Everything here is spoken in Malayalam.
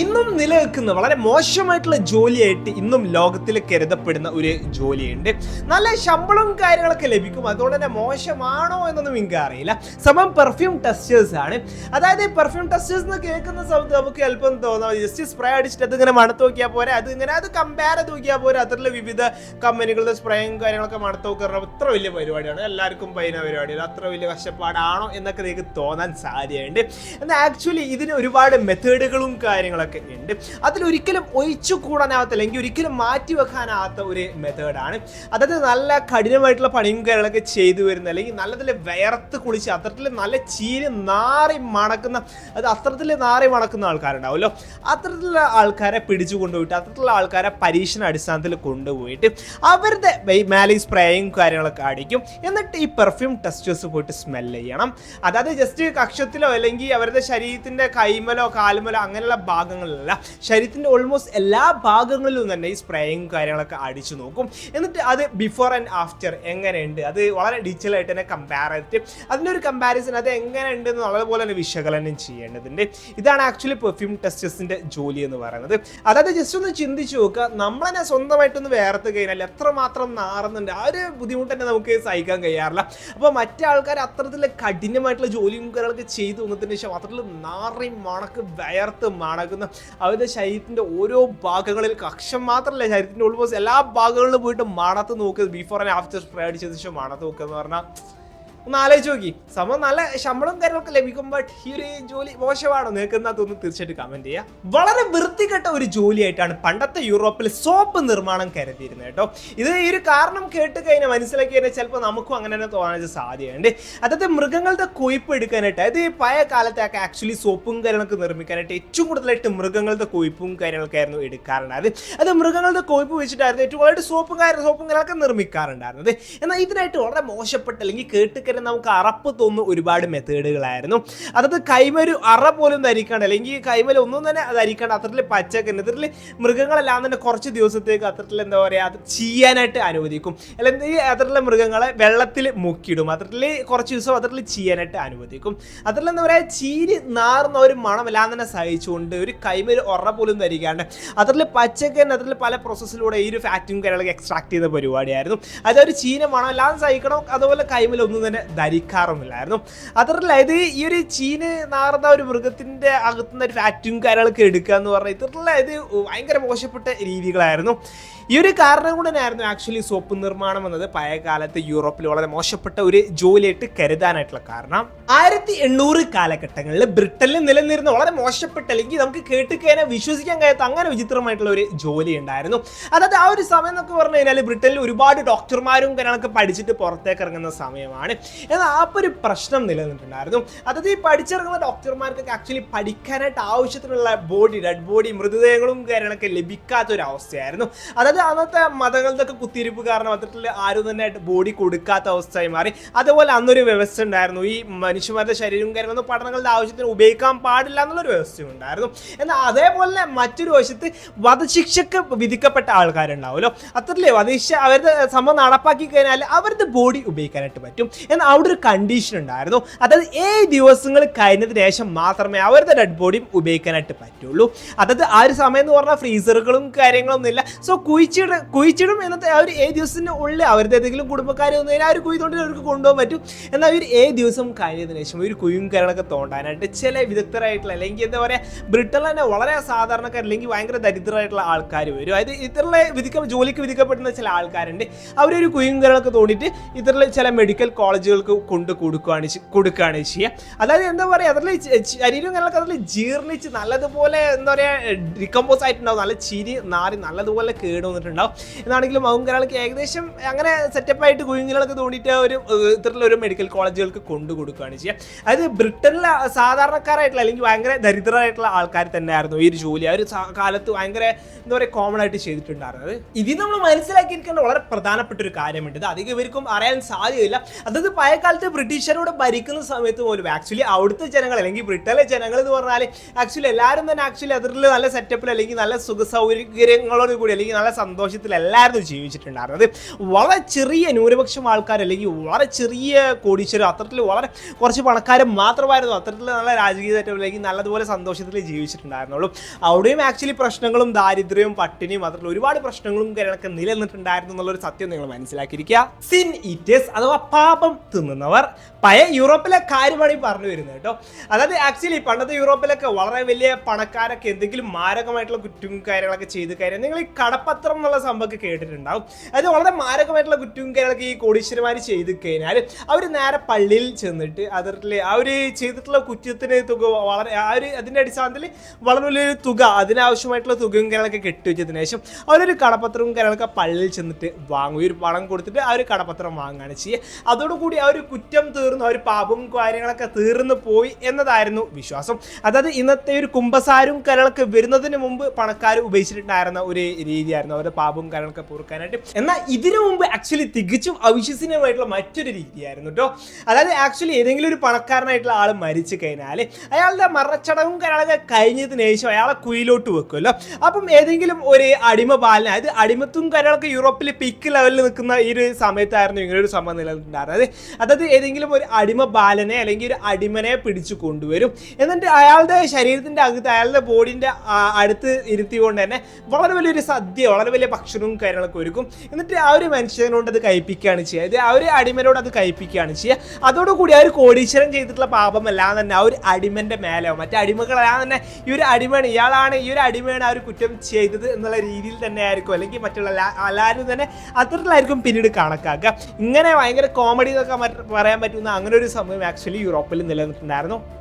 ഇന്നും നിലനിൽക്കുന്ന വളരെ മോശമായിട്ടുള്ള ജോലിയായിട്ട് ഇന്നും ലോകത്തിൽ കരുതപ്പെടുന്ന ഒരു ജോലിയുണ്ട്. നല്ല ശമ്പളവും കാര്യങ്ങളൊക്കെ ലഭിക്കും. അതുകൊണ്ട് തന്നെ മോശമാണോ എന്നൊന്നും എനിക്ക് അറിയില്ല. സമം പെർഫ്യൂം ടെസ്റ്റേഴ്സ് ആണ്. അതായത് പെർഫ്യൂം ടെസ്റ്റേഴ്സ് എന്ന് കേൾക്കുന്ന സമയത്ത് നമുക്ക് എളുപ്പം തോന്നാം. ജസ്റ്റ് സ്പ്രേ അടിച്ചിട്ട് അത് ഇങ്ങനെ മണത്ത് നോക്കിയാൽ പോരെ. അത് ഇങ്ങനെ അത് കമ്പയർ ചെയ്ത് നോക്കിയാൽ പോരെ. അതിലുള്ള വിവിധ കമ്പനികളുടെ സ്പ്രേയും കാര്യങ്ങളൊക്കെ മണത്ത് നോക്കുന്ന അത്ര വലിയ പരിപാടിയാണ്. എല്ലാവർക്കും പൈന പരിപാടിയാണ്. അത്ര വലിയ കഷ്ടപ്പാടാണോ എന്നൊക്കെ നിങ്ങൾക്ക് തോന്നാൻ സാധ്യതയുണ്ട്. എന്നാൽ ആക്ച്വലി ഇതിന് ഒരുപാട് മെത്തേഡുകളും കാര്യങ്ങളൊക്കെ ഉണ്ട്. അതിലൊരിക്കലും ഒഴിച്ചു കൂടാനാവാത്ത അല്ലെങ്കിൽ ഒരിക്കലും മാറ്റി വെക്കാനാവാത്ത ഒരു മെത്തേഡാണ്. അതായത് നല്ല കഠിനമായിട്ടുള്ള പണിയും കാര്യങ്ങളൊക്കെ ചെയ്തു വരുന്ന അല്ലെങ്കിൽ നല്ലതിൽ വയർത്ത് കുളിച്ച് അത്തരത്തിൽ നല്ല ചീര് നാറി മണക്കുന്ന അത് അത്തരത്തിൽ നാറി മണക്കുന്ന ആൾക്കാരുണ്ടാവുമല്ലോ. അത്തരത്തിലുള്ള ആൾക്കാരെ പിടിച്ചു കൊണ്ടുപോയിട്ട് അത്തരത്തിലുള്ള ആൾക്കാരെ പരീക്ഷണ അടിസ്ഥാനത്തിൽ കൊണ്ടുപോയിട്ട് അവരുടെ മേലെ സ്പ്രേയും കാര്യങ്ങളൊക്കെ അടിക്കും. എന്നിട്ട് ഈ പെർഫ്യൂം ടെസ്റ്റേഴ്സ് പോയിട്ട് സ്മെൽ ചെയ്യണം. അതായത് ജസ്റ്റ് കക്ഷത്തിലോ അല്ലെങ്കിൽ അവരുടെ ശരീരത്തിന്റെ കൈമലോ കാലുമലോ അങ്ങനെയുള്ള ഭാഗങ്ങളിലല്ല. ശരീരത്തിന്റെ ഓൾമോസ്റ്റ് എല്ലാ ഭാഗങ്ങളിലും തന്നെ ഈ സ്പ്രേയും കാര്യങ്ങളൊക്കെ അടിച്ചു നോക്കും. എന്നിട്ട് അത് ബിഫോർ ആൻഡ് ആഫ്റ്റർ എങ്ങനെയുണ്ട്? അത് വളരെ ഡീറ്റെയിൽ ആയിട്ട് തന്നെ കമ്പയർ ചെയ്തിട്ട് അതിന്റെ ഒരു കമ്പാരിസൺ അത് എങ്ങനെയുണ്ട് എന്ന് നല്ലപോലെ തന്നെ വിശകലനം ചെയ്യേണ്ടതുണ്ട്. ഇതാണ് ആക്ച്വലി പെർഫ്യൂം ടെസ്റ്റേഴ്സിന്റെ ജോലി എന്ന് പറയുന്നത്. അതായത് ജസ്റ്റ് ഒന്ന് ചിന്തിച്ചു നോക്കുക. നമ്മളെന്നെ സ്വന്തമായിട്ടൊന്ന് വേർത്ത് കഴിഞ്ഞാൽ എത്രമാത്രം നാറുന്നുണ്ട്? ആ ഒരു ബുദ്ധിമുട്ട് തന്നെ നമുക്ക് സഹിക്കാൻ കഴിയാറില്ല. അപ്പോൾ മറ്റേ ആൾക്കാർ അത്തരത്തിൽ കഠിനമായിട്ടുള്ള ജോലിയും കാര്യങ്ങളൊക്കെ ചെയ്തു വന്നതിന് ശേഷം അത്തരത്തിൽ നാറി മണക്ക് വയർത്ത് മണക്കുന്ന അവരുടെ ശരീരത്തിന്റെ ഓരോ ഭാഗങ്ങളിൽ കക്ഷം മാത്രമല്ല ശരീരത്തിന്റെ ഓൾമോസ്റ്റ് എല്ലാ ഭാഗങ്ങളിലും പോയിട്ട് മണത്ത് നോക്കുക ബിഫോർ ആൻഡ് ആഫ്റ്റർ സ്പ്രേ അടിച്ചതിന് ശേഷം മണത്ത് നോക്കുക എന്ന് പറഞ്ഞാൽ ഒന്ന് ആലോചിച്ച് നോക്കി. സംഭവം നല്ല ശമ്പളം കാര്യങ്ങളൊക്കെ ലഭിക്കും ബട്ട് ഈ ഒരു ജോലി മോശമാണോ നിങ്ങൾക്ക് എന്നാ തോന്നുന്നു തീർച്ചയായിട്ടും കമന്റ് ചെയ്യുക വളരെ വൃത്തികെട്ട ഒരു ജോലിയായിട്ടാണ് പണ്ടത്തെ യൂറോപ്പിൽ സോപ്പ് നിർമ്മാണം കരുതിയിരുന്നത് കേട്ടോ. ഇത് ഈ ഒരു കാരണം കേട്ട് കഴിഞ്ഞാൽ മനസ്സിലാക്കി കഴിഞ്ഞാൽ ചിലപ്പോൾ നമുക്കും അങ്ങനെ തന്നെ തോന്നാൻ സാധ്യതയുണ്ട്. അതായത് മൃഗങ്ങളുടെ കൊയ്പ്പ് എടുക്കാനായിട്ട് അതായത് ഈ പഴയ കാലത്തൊക്കെ ആക്ച്വലി സോപ്പും കാര്യങ്ങളൊക്കെ നിർമ്മിക്കാനായിട്ട് ഏറ്റവും കൂടുതലായിട്ട് മൃഗങ്ങളുടെ കൊയ്പ്പും കാര്യങ്ങളൊക്കെ ആയിരുന്നു എടുക്കാറുണ്ടായത് അത് മൃഗങ്ങളുടെ കൊയ്പ്പ് വെച്ചിട്ടായിരുന്നു ഏറ്റവും കൂടുതലായിട്ട് സോപ്പും കാര്യം സോപ്പും കാര്യങ്ങളൊക്കെ നിർമ്മിക്കാറുണ്ടായിരുന്നത്. എന്നാൽ ഇതിനായിട്ട് വളരെ മോശപ്പെട്ട അല്ലെങ്കിൽ കേട്ട് കഴിഞ്ഞാൽ നമുക്ക് അറപ്പ് തോന്നുന്ന ഒരുപാട് മെത്തേഡുകളായിരുന്നു. അതായത് കൈമരു അറ പോലും ധരിക്കാണ്ട് അല്ലെങ്കിൽ കൈമല ഒന്നും തന്നെ ധരിക്കാണ്ട് അത്തരത്തിൽ പച്ചക്കറി അത്തരത്തിൽ മൃഗങ്ങളെല്ലാം തന്നെ കുറച്ച് ദിവസത്തേക്ക് അത്തരത്തിൽ എന്താ പറയുക അത് ചെയ്യാനായിട്ട് അനുവദിക്കും. അല്ലെങ്കിൽ ഈ അത്തരത്തിലുള്ള മൃഗങ്ങളെ വെള്ളത്തിൽ മുക്കിയിടും അത്തരത്തിൽ കുറച്ച് ദിവസം അത്തരത്തിൽ ചെയ്യാനായിട്ട് അനുവദിക്കും. അത്തരത്തിൽ എന്താ പറയുക ചീരി നാറുന്ന ഒരു മണം എല്ലാം തന്നെ സഹിച്ചുകൊണ്ട് ഒരു കൈമര് ഉറ പോലും ധരിക്കാണ്ട് അത്തരത്തിൽ പച്ചക്കറി അത്തരത്തിൽ പല പ്രോസസ്സിലൂടെ ഈ ഒരു ഫാറ്റും കാര്യങ്ങളൊക്കെ എക്സ്ട്രാക്ട് ചെയ്യുന്ന പരിപാടിയായിരുന്നു. അതൊരു ചീന മണം എല്ലാം സഹിക്കണം അതുപോലെ കൈമൽ ഒന്നും തന്നെ ധരിക്കാറുമില്ലായിരുന്നു അത്തരത്തിൽ ഇത് ഈ ഒരു ചീന് നാറുന്ന ഒരു മൃഗത്തിന്റെ അകത്തുനിന്ന് ഒരു ഫാറ്റും കാര്യങ്ങളൊക്കെ എടുക്കുക എന്ന് പറഞ്ഞാൽ ഇത്തരത്തിലുള്ള ഇത് ഭയങ്കര മോശപ്പെട്ട രീതികളായിരുന്നു. ഈ ഒരു കാരണം കൊണ്ട് തന്നെയായിരുന്നു ആക്ച്വലി സോപ്പ് നിർമ്മാണം എന്നത് പഴയ കാലത്ത് യൂറോപ്പിൽ വളരെ മോശപ്പെട്ട ഒരു ജോലിയായിട്ട് കരുതാനായിട്ടുള്ള കാരണം ആയിരത്തി എണ്ണൂറ് കാലഘട്ടങ്ങളിൽ ബ്രിട്ടനിൽ നിലനിന്നിരുന്ന വളരെ മോശപ്പെട്ട അല്ലെങ്കിൽ നമുക്ക് കേട്ട് കഴിഞ്ഞാൽ വിശ്വസിക്കാൻ കഴിയാത്ത അങ്ങനെ വിചിത്രമായിട്ടുള്ള ഒരു ജോലി ഉണ്ടായിരുന്നു. അതായത് ആ ഒരു സമയം എന്നൊക്കെ പറഞ്ഞു കഴിഞ്ഞാൽ ബ്രിട്ടനിൽ ഒരുപാട് ഡോക്ടർമാരും കാര്യങ്ങളൊക്കെ പഠിച്ചിട്ട് പുറത്തേക്ക് ഇറങ്ങുന്ന സമയമാണ്. എന്നാൽ ആ ഒരു പ്രശ്നം നിലനിന്നിട്ടുണ്ടായിരുന്നു. അതായത് ഈ പഠിച്ചിറങ്ങുന്ന ഡോക്ടർമാർക്കൊക്കെ ആക്ച്വലി പഠിക്കാനായിട്ട് ആവശ്യത്തിനുള്ള ബോഡി ഡെഡ് ബോഡി മൃതദേഹങ്ങളും കാര്യങ്ങളൊക്കെ ലഭിക്കാത്ത ഒരു അവസ്ഥയായിരുന്നു അതായത് അന്നത്തെ മതങ്ങളുടെയൊക്കെ കുത്തിയിരിപ്പ് കാരണം അത്തരത്തിൽ ആരും തന്നെ ബോഡി കൊടുക്കാത്ത അവസ്ഥയായി മാറി. അതുപോലെ അന്നൊരു വ്യവസ്ഥ ഉണ്ടായിരുന്നു. ഈ മനുഷ്യന്മാരുടെ ശരീരവും കാര്യങ്ങളൊന്നും പഠനങ്ങളുടെ ആവശ്യത്തിന് ഉപയോഗിക്കാൻ പാടില്ല എന്നുള്ളൊരു വ്യവസ്ഥയും ഉണ്ടായിരുന്നു. എന്നാൽ അതേപോലെ തന്നെ മറ്റൊരു വശത്ത് വധശിക്ഷക്ക് വിധിക്കപ്പെട്ട ആൾക്കാരുണ്ടാവുമല്ലോ. അത്രല്ലേ വധശിക്ഷ അവരുടെ സംഭവം നടപ്പാക്കി കഴിഞ്ഞാൽ അവരുടെ ബോഡി ഉപയോഗിക്കാനായിട്ട് പറ്റും. അവിടെ ഒരു കണ്ടീഷൻ ഉണ്ടായിരുന്നു. അതായത് ഏഴ് ദിവസങ്ങൾ കഴിഞ്ഞതിന് ശേഷം മാത്രമേ അവരുടെ ഡെഡ് ബോഡിയും ഉപയോഗിക്കാനായിട്ട് പറ്റുള്ളൂ. അതായത് ആ ഒരു സമയം എന്ന് പറഞ്ഞാൽ ഫ്രീസറുകളും കാര്യങ്ങളൊന്നും ഇല്ല. സോ കുഴിച്ചിട കുഴിച്ചിടും എന്നത്തെ ആ ഒരു ഏഴ് ദിവസത്തിന് ഉള്ളിൽ അവരുടെ ഏതെങ്കിലും കുടുംബക്കാർ വന്നതിന് ആ ഒരു കുഴി തോണ്ടി അവർക്ക് കൊണ്ടുപോകാൻ പറ്റും. എന്നാൽ ഒരു ഏഴ് ദിവസം കഴിഞ്ഞതിന് ശേഷം ഒരു കുഴിയും കാര്യങ്ങളൊക്കെ തോണ്ടാനായിട്ട് ചില വിദഗ്ധരായിട്ടുള്ള അല്ലെങ്കിൽ എന്താ പറയുക ബ്രിട്ടനിൽ തന്നെ വളരെ സാധാരണക്കാർ അല്ലെങ്കിൽ ഭയങ്കര ദരിദ്രരായിട്ടുള്ള ആൾക്കാർ വരും. അതായത് ഇത്തരത്തിലെ വിധിക്ക ജോലിക്ക് വിധിക്കപ്പെടുന്ന ചില ആൾക്കാരുണ്ട്. അവരൊരു കുഴിയും കാര്യങ്ങളൊക്കെ തോണ്ടിയിട്ട് ഇത്തരത്തിലെ ചില മെഡിക്കൽ കോളേജുകൾക്ക് കൊണ്ട് കൊടുക്കുകയാണ് കൊടുക്കുകയാണ് ചെയ്യുക. അതായത് എന്താ പറയുക അതിൽ ശരീരം കാര്യങ്ങളൊക്കെ അതിൽ ജീർണിച്ച് നല്ലതുപോലെ എന്താ പറയുക ഡിക്കമ്പോസ് ആയിട്ടുണ്ടാവും. നല്ല ചിരി നാറി നല്ലതുപോലെ കേട് വന്നിട്ടുണ്ടാവും. എന്നാണെങ്കിലും മൗങ്കരാൾക്ക് ഏകദേശം അങ്ങനെ സെറ്റപ്പ് ആയിട്ട് കുഞ്ഞുങ്ങളൊക്കെ തോന്നിയിട്ട് ഒരു ഒരു മെഡിക്കൽ കോളേജുകൾക്ക് കൊണ്ടു കൊടുക്കുകയാണ് ചെയ്യുക. അതായത് ബ്രിട്ടനിലെ സാധാരണക്കാരായിട്ടുള്ള അല്ലെങ്കിൽ ഭയങ്കര ദരിദ്രരായിട്ടുള്ള ആൾക്കാർ തന്നെയായിരുന്നു ഈ ഒരു ജോലി. ആ ഒരു കാലത്ത് ഭയങ്കര എന്താ പറയുക കോമൺ ആയിട്ട് ചെയ്തിട്ടുണ്ടായിരുന്നത്. ഇത് നമ്മൾ മനസ്സിലാക്കിയിരിക്കേണ്ട വളരെ പ്രധാനപ്പെട്ട ഒരു കാര്യമുണ്ട്. അധികം ഇവർക്കും അറിയാൻ സാധ്യതയില്ല. അതായത് പഴയ കാലത്ത് ബ്രിട്ടീഷരോട് ഭരിക്കുന്ന സമയത്ത് പോലും ആക്ച്വലി അവിടുത്തെ ജനങ്ങൾ അല്ലെങ്കിൽ ബ്രിട്ടനിലെ ജനങ്ങൾ എന്ന് പറഞ്ഞാൽ ആക്ച്വലി എല്ലാവരും തന്നെ ആക്ച്വലി അതിൽ നല്ല സെറ്റപ്പിൽ അല്ലെങ്കിൽ നല്ല സുഖ സൗകര്യങ്ങളോട് കൂടി അല്ലെങ്കിൽ നല്ല സന്തോഷത്തിൽ എല്ലാവരും ജീവിച്ചിട്ടുണ്ടായിരുന്നത്. വളരെ ചെറിയ ന്യൂനപക്ഷം ആൾക്കാർ അല്ലെങ്കിൽ വളരെ ചെറിയ കോടീശ്വരം അത്തരത്തിൽ വളരെ കുറച്ച് പണക്കാരും മാത്രമായിരുന്നു അത്തരത്തിൽ നല്ല രാജകീയ സെറ്റപ്പിൽ അല്ലെങ്കിൽ നല്ലതുപോലെ സന്തോഷത്തിൽ ജീവിച്ചിട്ടുണ്ടായിരുന്നുള്ളൂ. അവിടെയും ആക്ച്വലി പ്രശ്നങ്ങളും ദാരിദ്ര്യവും പട്ടിണിയും അത്തരത്തിൽ ഒരുപാട് പ്രശ്നങ്ങളും കാര്യങ്ങളൊക്കെ നിലനിന്നിട്ടുണ്ടായിരുന്നു എന്നുള്ളൊരു സത്യം നിങ്ങൾ മനസ്സിലാക്കിയിരിക്കുക. സിൻ ഇറ്റേഴ്സ് അഥവാ പാപം തിന്നുന്നവർ പഴയ യൂറോപ്പിലെ കാര്യമാണ് ഈ പറഞ്ഞു വരുന്നത് കേട്ടോ. അതായത് ആക്ച്വലി പണ്ടത്തെ യൂറോപ്പിലൊക്കെ വളരെ വലിയ പണക്കാരൊക്കെ എന്തെങ്കിലും മാരകമായിട്ടുള്ള കുറ്റവും കാര്യങ്ങളൊക്കെ ചെയ്ത് കാര്യം നിങ്ങൾ ഈ കടപ്പത്രം എന്നുള്ള സംഭവമൊക്കെ കേട്ടിട്ടുണ്ടാവും. അതായത് വളരെ മാരകമായിട്ടുള്ള കുറ്റവും കാര്യങ്ങളൊക്കെ ഈ കോടീശ്വരന്മാർ ചെയ്ത് കഴിഞ്ഞാൽ അവർ നേരെ പള്ളിയിൽ ചെന്നിട്ട് അതിൽ അവർ ചെയ്തിട്ടുള്ള കുറ്റത്തിന് തുക വളരെ ആ ഒരു അതിന്റെ അടിസ്ഥാനത്തിൽ വളരെ വലിയൊരു തുക അതിനാവശ്യമായിട്ടുള്ള തുകയും കാര്യങ്ങളൊക്കെ കെട്ടിവെച്ചതിന് ശേഷം അവരൊരു കടപ്പത്രവും കാര്യങ്ങളൊക്കെ പള്ളിയിൽ ചെന്നിട്ട് വാങ്ങും. ഒരു പണം കൊടുത്തിട്ട് ആ ഒരു കടപ്പത്രം വാങ്ങുകയാണ് ചെയ്യുക. അതോടുകൂടി ആ ഒരു കുറ്റം തീർന്നു ഒരു പാപവും കാര്യങ്ങളൊക്കെ തീർന്നു പോയി എന്നതായിരുന്നു വിശ്വാസം. അതായത് ഇന്നത്തെ ഒരു കുംഭസാരും കാര്യങ്ങളൊക്കെ വരുന്നതിന് മുമ്പ് പണക്കാർ ഉപയോഗിച്ചിട്ടുണ്ടായിരുന്ന ഒരു രീതിയായിരുന്നു അവരുടെ പാപവും കാര്യങ്ങളൊക്കെ പൊറുക്കാനായിട്ട്. എന്നാൽ ഇതിനു മുമ്പ് ആക്ച്വലി തികച്ചും അവിശ്വസനീയമായിട്ടുള്ള മറ്റൊരു രീതിയായിരുന്നു കേട്ടോ അതായത് ആക്ച്വലി ഏതെങ്കിലും ഒരു പണക്കാരനായിട്ടുള്ള ആൾ മരിച്ചു കഴിഞ്ഞാൽ അയാളുടെ മരണച്ചടവും കാര്യങ്ങളൊക്കെ കഴിഞ്ഞതിന് ശേഷം അയാളെ കുയിലോട്ട് വെക്കുമല്ലോ. അപ്പം ഏതെങ്കിലും ഒരു അടിമ പാലന അതായത് അടിമത്തും കാര്യങ്ങളൊക്കെ യൂറോപ്പിൽ പീക്ക് ലെവലിൽ നിൽക്കുന്ന ഈ ഒരു സമയത്തായിരുന്നു ഇങ്ങനെ ഒരു സംഭവം നിലനിന്നിട്ടുണ്ടായിരുന്നത്. അതായത് ഏതെങ്കിലും ഒരു അടിമ ബാലനെ അല്ലെങ്കിൽ ഒരു അടിമനെ പിടിച്ചു കൊണ്ടുവരും. എന്നിട്ട് അയാളുടെ ശരീരത്തിന്റെ അകത്ത് അയാളുടെ ബോഡിന്റെ അടുത്ത് ഇരുത്തിക്കൊണ്ട് തന്നെ വളരെ വലിയൊരു സദ്യ വളരെ വലിയ ഭക്ഷണവും കാര്യങ്ങളൊക്കെ ഒരുക്കും. എന്നിട്ട് ആ ഒരു മനുഷ്യനോട് അത് കഴിപ്പിക്കുകയാണ് ചെയ്യുക. ആ ഒരു അടിമനോട് അത് കഴിപ്പിക്കുകയാണ് ചെയ്യുക. അതോടുകൂടി ആ ഒരു കോടീശ്വരം ചെയ്തിട്ടുള്ള പാപമെല്ലാം തന്നെ ആ ഒരു അടിമന്റെ മേലെയോ മറ്റേ അടിമകളെല്ലാം തന്നെ ഈ ഒരു അടിമയാണ് ഇയാളാണ് ഈ ഒരു അടിമയാണ് ആ ഒരു കുറ്റം ചെയ്തത് എന്നുള്ള രീതിയിൽ തന്നെ ആയിരിക്കും. അല്ലെങ്കിൽ മറ്റുള്ള എല്ലാ- എല്ലാവരും തന്നെ അത്തരത്തിലായിരിക്കും പിന്നീട് കണക്കാക്കുക. ഇങ്ങനെ ഭയങ്കര കോമഡി എന്നൊക്കെ പറയാൻ പറ്റുന്ന അങ്ങനെ ഒരു സംഭവം ആക്ച്വലി യൂറോപ്പിൽ നിലനിന്നിട്ടുണ്ടായിരുന്നു.